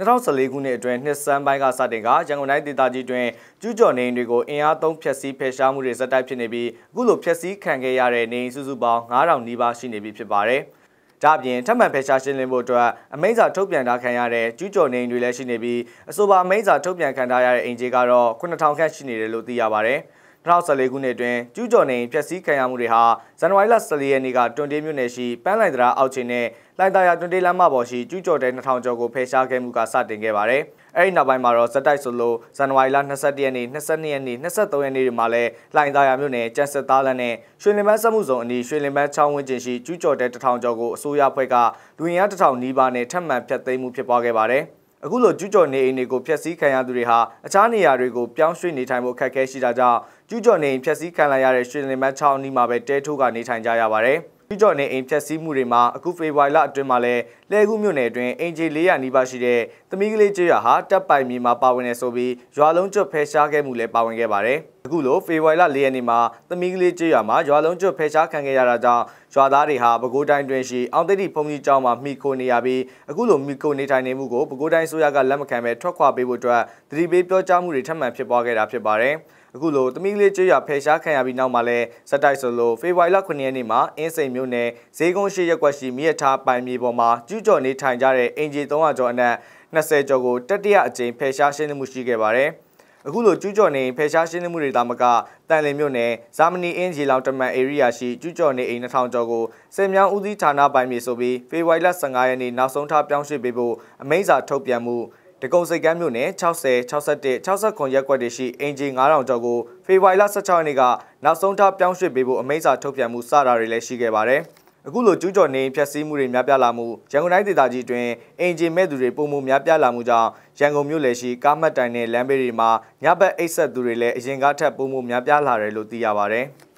2014ခုနှစ်အတွင်းနှစ်စန်းပိုင်းကစတင်ကရန်ကုန်တိုင်းဒေသကြီးတွင်ကျူးကျော်နေအိမ်တွေကိုအင်အားသုံးဖျက်ဆီးဖယ်ရှားမှုတွေဇက်တိုက်ဖြစ်နေပြီးအခုလိုဖျက်ဆီးခံခဲ့ရတဲ့နေအိမ်စုစုပေါင်း9000နီးပါးရှိနေပြီဖြစ်ပါတယ်။ဒါ့အပြင်ထပ်မံဖယ်ရှားရှင်းလင်းဖို့အတွက်အမိန့်စာထုတ်ပြန်ထားခံရတဲ့ကျူးကျော်နေအိမ်တွေလည်းရှိနေပြီးအဆိုပါအမိန့်စာထုတ်ပြန်ခံထားရတဲ့အိမ်ကြီးကတော့9000ခန့်ရှိနေတယ်လို့သိရပါတယ်။ 2014ခုနှစ်အတွင်းကျူးကျော်နေဖျက်ဆီးခံရမှုတွေဟာဇန်နဝါရီလ14ရက်နေ့ကတွန်တေးမြို့နယ်ရှိပန်းလိုက်တရာအောက်ချင်းနဲ့လိုင်တာယာတွန်တေးလမ်းမပေါ်ရှိကျူးကျော်တဲ့2000ကျော်ကိုဖယ်ရှားခဲ့မှုကစတင်ခဲ့ပါတယ်။အဲဒီနောက်ပိုင်းမှာတော့ဇက်တိုက်ဆိုလို့ဇန်နဝါရီလ22ရက်နေ့22ရက်နေ့23ရက်နေ့တွေမှာလည်းလိုင်တာယာမြို့နယ်ကျန်စစ်သားလမ်းနဲ့ရွှေလင်ပန်းစက်မှုဇုံအနီးရွှေလင်ပန်းချောင်းဝင်းကျင်ရှိကျူးကျော်တဲ့1000ကျော်ကိုအစိုးရဖွဲ့ကလူရင်းအား1000နီးပါးနဲ့ထပ်မံဖျက်သိမ်းမှုဖြစ်ပွားခဲ့ပါတယ်။ အခုလိုကျူးကျော်နေအိမ်တွေကိုဖျက်ဆီးခံရသူတွေဟာအခြားနေရာတွေကိုပြောင်းရွှေ့နေထိုင်ဖို့အခက်အခဲရှိတာကြောင့်ကျူးကျော်နေအိမ်ဖျက်ဆီးခံလိုက်ရတဲ့ရွှေလင်မတ်ချောင်းနီးမှာပဲတဲထိုးကနေထိုင်ကြရပါတယ်။ ကျူးကျော်နေအိမ်ဖျက်ဆီးမှုတွေမှာအခုဖေဖော်ဝါရီလအတွင်းမှာလဲလဲခုမြို့နယ်အတွင်းအင်ဂျီ400နီးပါးရှိတဲ့သမီးကလေးကျေးရွာဟာတပ်ပိုင်မြေမှာပါဝင်နေဆိုပြီးရွာလုံးကျွတ်ဖယ်ရှားခဲ့မှုလည်းပါဝင်ခဲ့ပါတယ်။အခုလိုဖေဖော်ဝါရီလ၄ရက်နေ့မှာသမီးကလေးကျေးရွာမှာရွာလုံးကျွတ်ဖယ်ရှားခံခဲ့ရတာကြောင့်ရွာသားတွေဟာပဲခူးတိုင်းတွင်ရှိအောင်တိတိဖုန်ကြီးကျောင်းမှာမိခိုနေရပြီးအခုလိုမိခိုနေထိုင်နေမှုကိုပဲခူးတိုင်းဆိုရကလက်မခံပဲထွက်ခွာပေးဖို့အတွက်တတိပေးပြောကြားမှုတွေထပ်မံဖြစ်ပွားခဲ့တာဖြစ်ပါတယ် အခုလိုသမီးကလေးကျေးရွာဖယ်ရှားခံရပြီးနောက်မှာလဲစက်တိုက်ဆိုလိုဖေဖော်ဝါရီလ9ရက်နေ့မှာအင်းစိန်မြို့နယ်ဈေးကုန်းရှိရက်ကွက်ရှိမြစ်ထားပိုင်မြေပေါ်မှာကျူးကျော်နေထိုင်ကြတဲ့အင်ဂျီ300ကျော်အနက်20ကျော်ကိုတတိယအကြိမ်ဖယ်ရှားရှင်းလင်းမှုရှိခဲ့ပါတယ်။အခုလိုကျူးကျော်နေဖယ်ရှားရှင်းလင်းမှုတွေသာမကတန်လင်မြို့နယ်ဇာမနီအင်းဂျီလောင်တမန်ဧရိယာရှိကျူးကျော်နေအိမ်2000ကျော်ကိုစင်မြောင်းဦးစီးဌာနပိုင်းမြေဆိုပြီးဖေဖော်ဝါရီလ15ရက်နေ့နောက်ဆုံးထားပြောင်းရွှေ့ပေးဖို့အမိန့်စာထုတ်ပြန်မှု တကုံစိတ်ကမ်းမြို့နယ်60 61 69ရပ်ကွက်တွေရှိအင်ဂျီ9000ကျော်ကိုဖေဖော်ဝါရီလ16ရက်နေ့ကနောက်ဆုံးထားပြောင်းရွှေ့ပေးဖို့အမိန့်စာထုတ်ပြန်မှုစတာတွေလည်းရှိခဲ့ပါတယ်။အခုလိုကျူးကျော်နေဖျက်ဆီးမှုတွေများပြားလာမှုရန်ကုန်တိုင်းဒေသကြီးတွင်အင်ဂျင်မဲ့သူတွေပုံမှုများပြားလာမှုကြောင့်ရန်ကုန်မြို့လယ်ရှိကားမှတ်တိုင်နဲ့လမ်းဘေးတွေမှာညဘက်အိတ်ဆက်သူတွေလည်းအရင်ကထက်ပုံမှုများပြားလာတယ်လို့သိရပါဗျ။